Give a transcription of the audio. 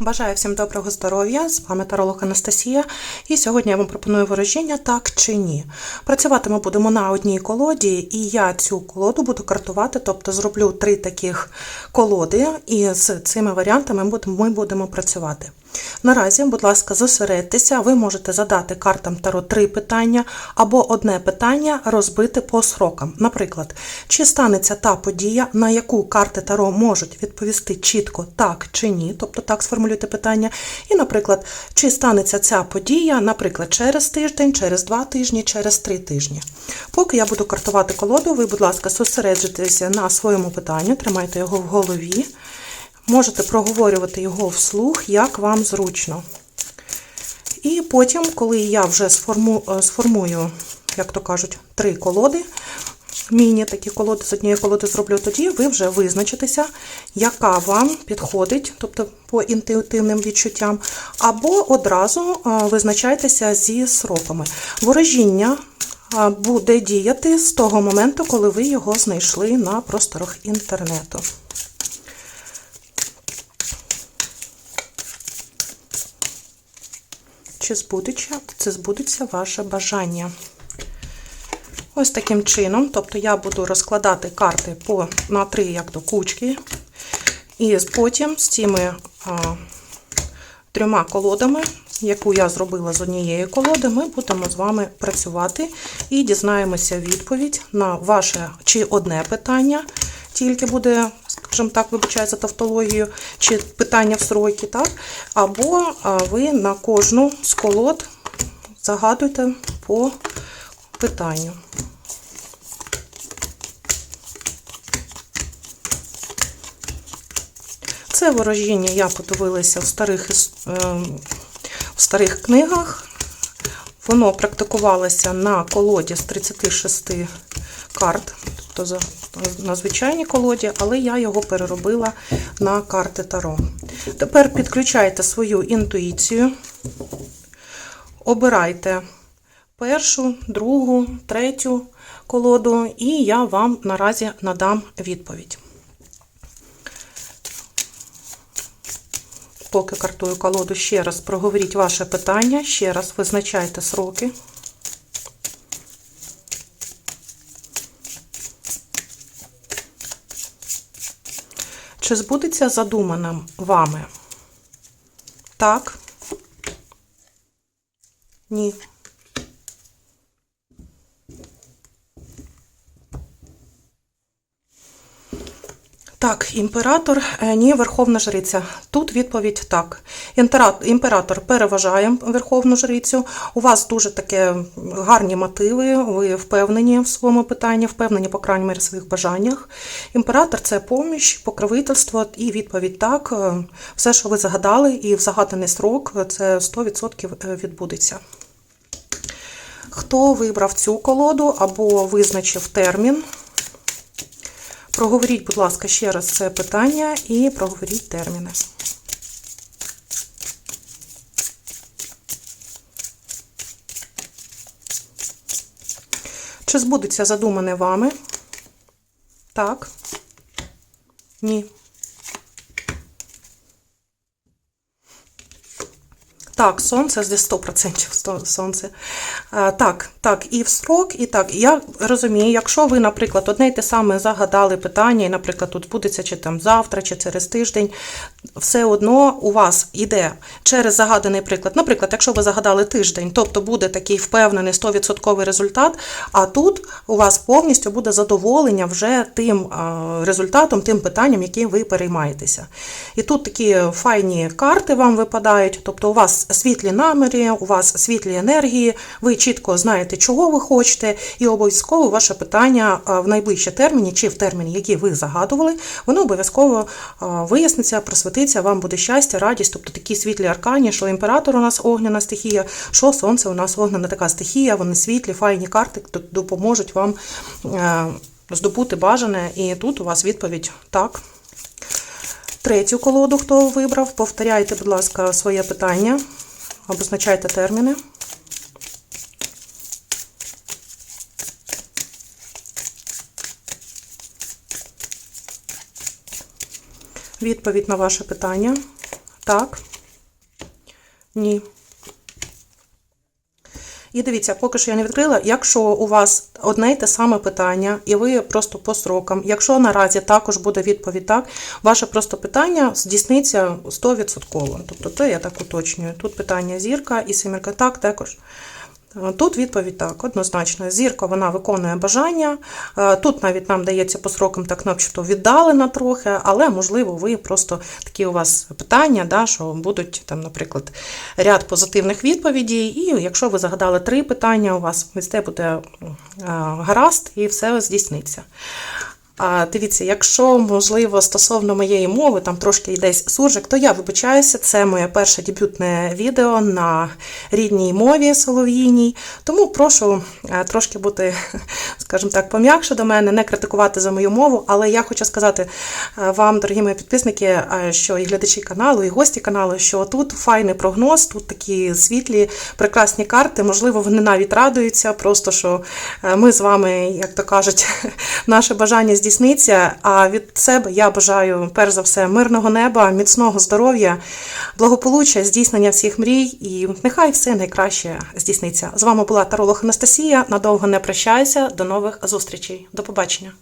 Бажаю всім доброго здоров'я! З вами таролог Анастасія. І сьогодні я вам пропоную ворожіння так чи ні. Працювати ми будемо на одній колоді, і я цю колоду буду картувати, тобто зроблю три таких колоди, і з цими варіантами ми будемо- працювати. Наразі, будь ласка, зосередьтеся, ви можете задати картам Таро три питання або одне питання розбити по срокам. Наприклад, чи станеться та подія, на яку карти Таро можуть відповісти чітко так чи ні, тобто так сформулюйте питання. І, наприклад, чи станеться ця подія, наприклад, через тиждень, через два тижні, через три тижні. Поки я буду картувати колоду, ви, будь ласка, зосереджуйтеся на своєму питанню, тримайте його в голові. Можете проговорювати його вслух, як вам зручно. І потім, коли я вже сформу, е, сформую, як то кажуть, три колоди, міні такі колоди з однієї колоди зроблю, тоді ви вже визначитеся, яка вам підходить, тобто по інтуїтивним відчуттям, або одразу е, визначайтеся зі сроками. Ворожіння е, буде діяти з того моменту, коли ви його знайшли на просторах інтернету. Чи збудеться, це збудеться ваше бажання? Ось таким чином, тобто я буду розкладати карти по, на три як до кучки, і потім з цими а, трьома колодами, яку я зробила з однієї колоди, ми будемо з вами працювати і дізнаємося відповідь на ваше чи одне питання, тільки буде, скажімо так, вибачаю за тавтологію, чи питання в сроки, так? Або ви на кожну з колод загадуйте по питанню. Це ворожіння я подивилася в старих, е, в старих книгах. Воно практикувалося на колоді з 36 карт, тобто на звичайній колоді, але я його переробила на карти Таро. Тепер підключайте свою інтуїцію, обирайте першу, другу, третю колоду, і я вам наразі надам відповідь. Поки картую колоду, ще раз проговоріть ваше питання, ще раз визначайте сроки. Чи збудеться задуманим вами? Так? Ні. Так, імператор, е, ні, верховна жриця. Тут відповідь так. Імператор переважає верховну жрицю. У вас дуже таке гарні мотиви, ви впевнені в своєму питанні, впевнені, по крайній мірі, в своїх бажаннях. Імператор це поміч, покровительство і відповідь так. Е, Все, що ви загадали, і в загаданий срок е, це 100% відбудеться. Хто вибрав цю колоду або визначив термін? Проговоріть, будь ласка, ще раз це питання і проговоріть терміни. Чи збудеться задумане вами? Так. Ні. Так, сонце з 100% сонце. Так, так, і в строк, і так. Я розумію, якщо ви, наприклад, одне й те саме загадали питання, і, наприклад, тут будеться чи там завтра, чи через тиждень, все одно у вас іде через загаданий приклад. Наприклад, якщо ви загадали тиждень, тобто буде такий впевнений 100% результат, а тут у вас повністю буде задоволення вже тим результатом, тим питанням, яким ви переймаєтеся. І тут такі файні карти вам випадають, тобто у вас світлі наміри, у вас світлі енергії, ви чітко знаєте, чого ви хочете, і обов'язково ваше питання в найближчі терміні чи в терміні, які ви загадували, воно обов'язково виясниться, просвітиться, вам буде щастя, радість, тобто такі світлі аркані, що імператор у нас огняна стихія, що сонце у нас огняна така стихія, вони світлі, файні карти допоможуть вам е, здобути бажане, і тут у вас відповідь так. Третю колоду, хто вибрав, повторяйте, будь ласка, своє питання, обозначайте терміни. Відповідь на ваше питання. Так. Ні. І дивіться, поки що я не відкрила, якщо у вас одне й те саме питання, і ви просто по срокам, якщо наразі також буде відповідь так, ваше просто питання здійсниться 100%. Тобто це я так уточнюю. Тут питання зірка і сімірка так також. Тут відповідь так, однозначно. Зірка вона виконує бажання. Е, Тут навіть нам дається по срокам так начебто віддалена трохи, але можливо, ви просто такі у вас питання, да, що будуть там, наприклад, ряд позитивних відповідей. І якщо ви загадали три питання, у вас везде буде е, гаразд і все здійсниться. А дивіться, якщо можливо стосовно моєї мови, там трошки йдесь суржик, то я вибачаюся, це моє перше дебютне відео на рідній мові солов'їній. Тому прошу е, трошки бути, скажімо так, пом'якше до мене, не критикувати за мою мову. Але я хочу сказати е, вам, дорогі мої підписники, е, що і глядачі каналу, і гості каналу, що тут файний прогноз, тут такі світлі, прекрасні карти. Можливо, вони навіть радуються, просто що ми з вами, як то кажуть, наше бажання здійсниться. А від себе я бажаю перш за все мирного неба, міцного здоров'я, благополуччя, здійснення всіх мрій, і нехай все найкраще здійсниться. З вами була Таролог Анастасія. Надовго не прощаюся. До нових зустрічей. До побачення.